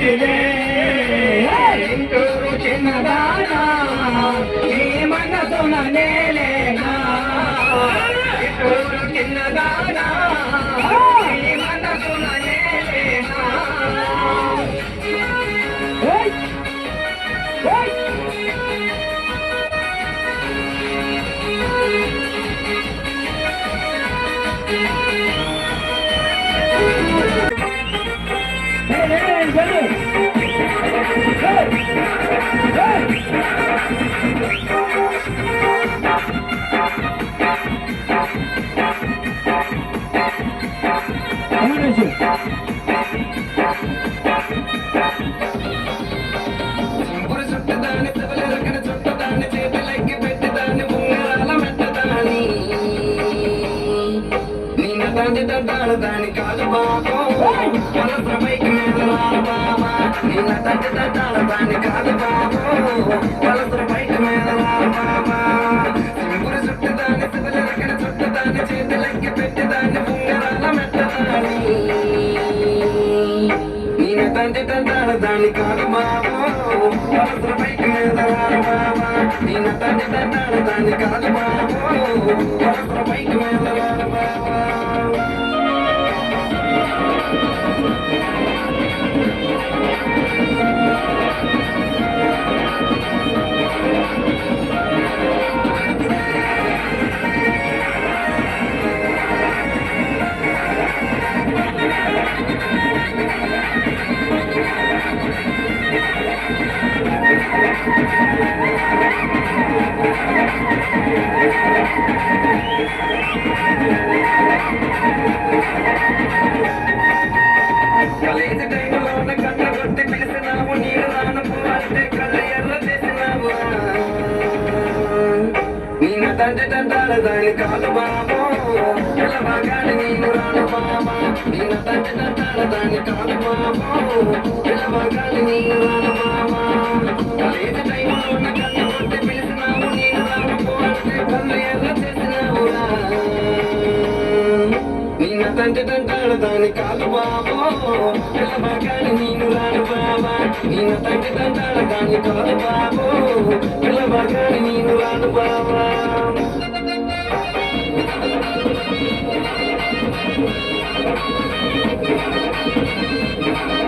చేసితివే ఇంటూరు చిన్నదానా ఈ మనసున నేలేనా? ఇంటూరు చిన్నదానా ఈ మనసున నేలేనా? Эй, Валю! Эй! తండ్రి దాని కాదు బాబో. మనసు పైకి మేదరాల బాబా. నిన్న తండ్రి తడ్డాడు దాన్ని కాదు బాబో. మనసు పైకి మేదరాల బాబా. సింపురు చుట్టదాన్ని శివలెరకన చుట్టదాన్ని చేతులెక్కి పెట్టి దాన్ని ఉంగరాల మెట్టదాని నిన్న తండ్రి తంటాడు దాన్ని కాదు బాబు. మనసు పైకి మేదరాలు బాబా. నేను తండ్రి తంటాడు దాన్ని కాదు బాబు. మనసు పైకి మేదరాలు బాబా. తండ్రి తంటాడు దాని కాదు బాబో పిల్లవాగాని నేను రాను బాబా నిన్న తండ్రి తంటాడు దాని కాదు బాబో పిల్లవాగాని నేను రాను బాబో పిల్లబాగాని నేను రాను బాబా నిన్న తండ్రి తంటాడు దాని కాదు బాబో పిల్లబాగాని నేను రాను బాబా కమడి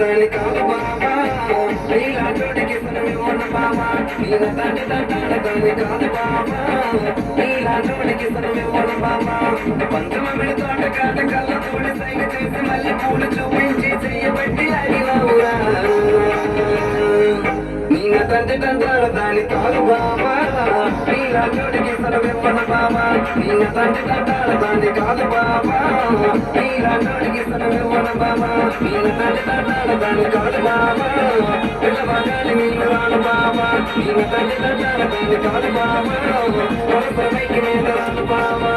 సైగ చేసి మళ్ళీ పూలు చూపించి చెయ్యబట్టి లాగినావురా నేను తండ్రి తట్టాడు దాని కాదు బాబా. నీలాంటోడికి సనమివ్వను బాబా తండ్రి దాని కాదు బాబా. నీలాంటోడికి సనమివ్వను బాబా పంచమమిడి తోట కాడ సైగ చేసి మళ్ళీ పూలు చూపించి చెయ్యబట్టి లాగినావురా నిన్న తండ్రి తండ్రి దాని కాదు బాబా. నీలాంటోడికి సనమివ్వను బాబా నిన్న తండ్రి తంటాడు దాని కాదు బాబా. నీలాంటోడికి సనమివ్వను బాబా. నిన్న తండ్రి తంటాడు దాని కాదు బాబా. పిల్లబాగాని నీళ్ళు రాను బాబా. నిన్న తండ్రి తంటాడు దాని కాదు బాబా. కొడుకు రాను బాబా.